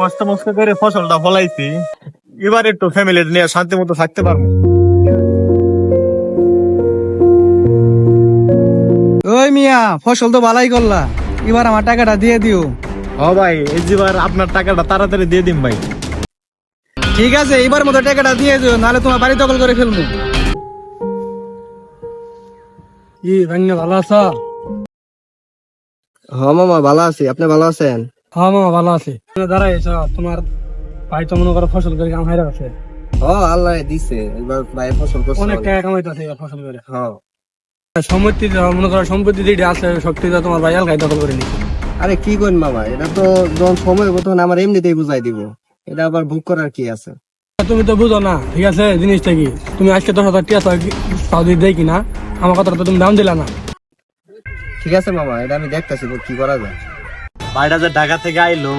কষ্ট মস্ত করে ফসলটা ফলাইছি। এবার একটু ফ্যামিলি নিয়ে শান্তি মতো থাকতে পারব। ওই মিয়া ফসল তো ভালাই করলা। এবার আমার টাকাটা দিয়ে দিও। হ ভাই এই যেবার আপনার টাকাটা তাড়াতাড়ি দিয়ে দিন ভাই। ঠিক আছে এবার মতো টাকাটা দিয়ে দিও নাহলে তোমার বাড়ি দখল করে ফেলব। কি ভাঙ্গে ভালো আছো? হ্যাঁ মামা ভালো আছি। আপনি ভালো আছেন? হ্যাঁ মামা ভালো আছি। দাঁড়াই তোমার ভাই তো মনে করো ফসল করে কাম হাইরা আছে হ আল্লাহ দিছে এবার ভাই ফসল করছে। অনেক। টাকা কামাইতেছে এবার ফসল করে। হ্যাঁ। সম্পত্তি মনে করো সম্পত্তি যেটা আছে শক্তি তোমার ভাই এলাকায় দখল করে নিচ্ছে আরে কি করেন মামা এটা তো যখন সময় হব তখন আমার এমনিতেই বুঝাই দিব। এটা আবার বুক করার কি আছে? তুমি তো বুঝো না ঠিক আছে জিনিসটা কি? তুমি আজকে দশ হাজার টিয়া সাউদি দেয় কিনা? আমার কথাটা তো তুমি দাম দিলা না। ঠিক আছে মামা এটা আমি দেখতেছি কি করা যায়। ভাইটা যে ঢাকা থেকে আইলো।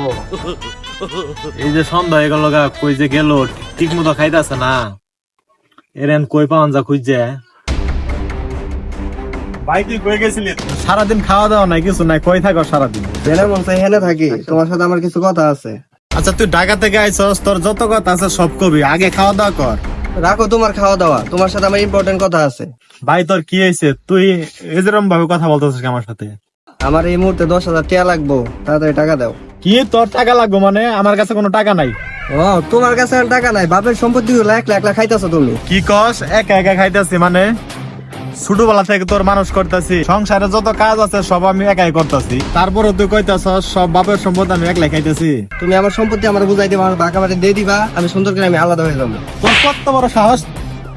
এই যে সন্ধ্যা হয়ে গেল গা, কই যে গেল ঠিক মতো খাইতেছে না। এরেন কই পাওয়ান যা খুঁজছে? ভাই তুই কই গেছিলি? সারাদিন খাওয়া দাওয়া নাই কিছু নাই কই থাকো সারাদিন? মন চাই হেনে থাকি তোমার সাথে আমার কিছু কথা আছে। আচ্ছা তুই ঢাকা থেকে আইছস তোর যত কথা আছে সব কবি আগে খাওয়া দাওয়া কর। রাখো তোমার খাওয়া দাওয়া তোমার সাথে আমার ইম্পর্টেন্ট কথা আছে। ভাই তোর কি হয়েছে? তুই এরকম ভাবে কথা বলতেছিস আমার সাথে? আমার এই মুহূর্তে দশ হাজার টাকা লাগবো তাড়াতাড়ি টাকা দাও। কি? তোর টাকা লাগবো মানে? আমার কাছে কোনো টাকা নাই। ও তোমার কাছে আর টাকা নাই। বাপের সম্পত্তি গুলো এক লাখ লাখ খাইতেছো তুমি। কি কস? একা একা খাইতেছি মানে? ছোটবেলা থেকে তোর মানুষ করতেছি। সংসারে যত কাজ আছে সব আমি একাই করতেছি। তারপরে তুই কইতাছ সব বাপের সম্পদ আমি একলাই খাইতেছি। তুমি আমার সম্পত্তি আমার বুঝাই দিবা আমার বাঁকা বাড়ি দিয়ে দিবা আমি সুন্দর করে আমি আলাদা হয়ে যাব। তোর কত বড় সাহস?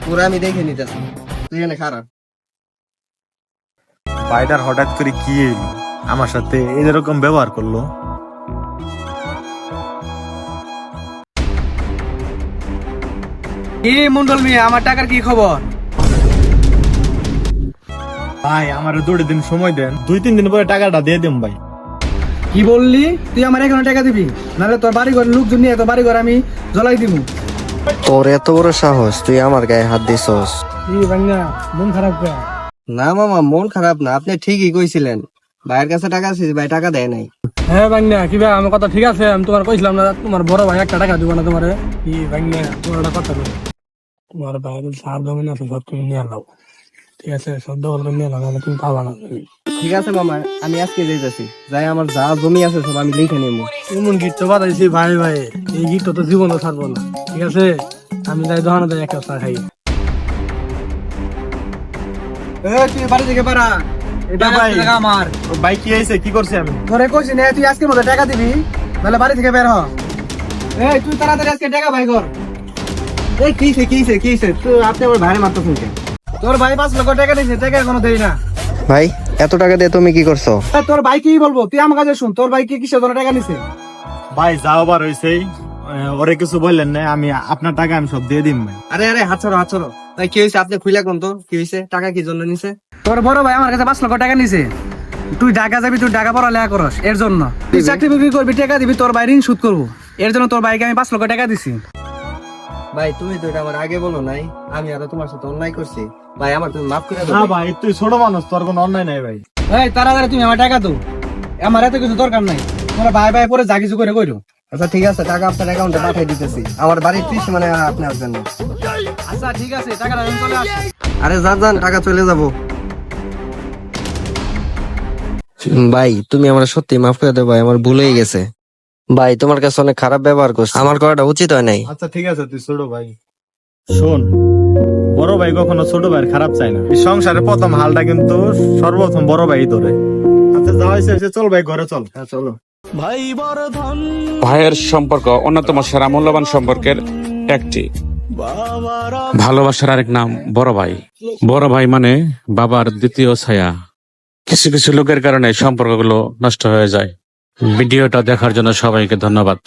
পুরো আমি দেখে নিতেছি। তুই এনে খারাপ। বাইডার হঠাৎ করে কি এলো আমার সাথে এরকম ব্যবহার করল। কি মন্ডল মিয়া আমার টাকার কি খবর? ভাই আমার দুটো দিন সময় দেন। দুই তিন দিন পরে টাকাটা দিয়ে দিম ভাই। কি বললি? তুই আমার এখানে টাকা দিবি? নাহলে তোর বাড়ি ঘর লোকজন নিয়ে তোর বাড়ি ঘর আমি জ্বলাই দিব। তোর এত বড় সাহস তুই আমার গায়ে হাত দিছস। কি ভাঙ্গা মন খারাপ করে না মামা মন খারাপ না আপনি ঠিকই কইছিলেন। ভাইয়ের কাছে টাকা আছে ভাই টাকা দেয় নাই। হ্যাঁ ভাঙ্গা কি ভাই আমার কথা ঠিক আছে? আমি তোমার কইছিলাম না তোমার বড় ভাই একটা টাকা দিব না তোমারে। কি ভাঙ্গা তোমার একটা কথা বলি। তোমার ভাই সার জমিন আছে সব তুমি নিয়ে নাও। ঠিক আছে সব দখল করে নিয়ে নাও তুমি পাবা না। ঠিক আছে মামা আমি আজকে যাইতেছি। যাই আমার যা জমি আছে সব আমি লিখে নেব এমন গীত তো বাতাইছি ভাই ভাই। এই গীত তো জীবনও ছাড়বো না। ঠিক আছে? আমি তাই দোকানে যাই একটা চা খাই। তুই বাড়ি থেকে পারা? এটা ভাই। আমার। ভাই কি হয়েছে? কি করছি আমি? তোরে কইছি না তুই আজকের মধ্যে টাকা দিবি নাহলে বাড়ি থেকে বের হ। এই তুই তাড়াতাড়ি আজকে টাকা ভাই কর। এই কিছে কিছে কিছে তুই আপনি আমার ভাইয়ের মারতে শুনছেন তোর ভাই পাঁচ লক্ষ টাকা দিয়েছে টাকা এখনও দেই না। ভাই এত টাকা দিয়ে তুমি কি করছ? তোর ভাই কি বলব? তুই আমার কাছে শুন তোর ভাই কি কিসের জন্য টাকা নিছে? ভাই যাও বার হয়েছেই ওরে কিছু বললেন না আমি আপনার টাকা আমি সব দিয়ে দিম আরে আরে হাত ছড়ো হাত ছড়ো ভাই কি হয়েছে আপনি খুলে কোন তো? কি হয়েছে টাকা কি জন্য নিছে? তোর বড় ভাই আমার কাছে পাঁচ লক্ষ টাকা নিছে। তুই ঢাকা যাবি তুই ঢাকা পড়ালেখা করস এর জন্য। তুই চাকরি বিক্রি করবি টাকা দিবি তোর ভাই ঋণ শোধ করব। এর জন্য তোর ভাইকে আমি পাঁচ লক্ষ টাকা দিছি। ভাই তুমি তো এটা আমার আগে বলো নাই। আমি আরও তোমার সাথে অন্যায় করছি। ভাই আমার তুমি মাফ করে না দাও ভাই তুই ছোট মানুষ তোর কোনো অন্যায় নাই ভাই। এই তাড়াতাড়ি তুমি আমার টাকা দাও। আমার এত কিছু দরকার নাই। তোমরা ভাই ভাই পরে যা কিছু করে কইরো। আচ্ছা ঠিক আছে টাকা আপনার অ্যাকাউন্টে পাঠিয়ে দিতেছি। আমার বাড়ির ত্রিশ মানে আপনি আসবেন না আচ্ছা ঠিক আছে টাকাটা আমি চলে আসি। আরে যান যান টাকা চলে যাব। ভাই তুমি আমার সত্যি মাফ করে দেবো ভাই আমার ভুল হয়ে গেছে। ভাই তোমার কাছে অনেক খারাপ ব্যবহার করছে। আমার করাটা উচিত হয় নাই। আচ্ছা ঠিক আছে তুই ছোট ভাই। শোন বড় ভাই কখনো ছোট ভাইয়ের খারাপ চায় না। এই সংসারের প্রথম হালটা কিন্তু সর্বপ্রথম বড় ভাই ধরে। আচ্ছা যা হয়েছে হয়েছে, চল ভাই ঘরে চল। হ্যাঁ চলো। ভাইয়ের সম্পর্ক অন্যতম সেরা মূল্যবান সম্পর্কের একটি। ভালোবাসার আরেক নাম, বড় ভাই। বড় ভাই মানে বাবার দ্বিতীয় ছায়া। কিছু কিছু লোকের কারণে সম্পর্কগুলো নষ্ট হয়ে যায়। ভিডিওটা দেখার জন্য সবাইকে ধন্যবাদ।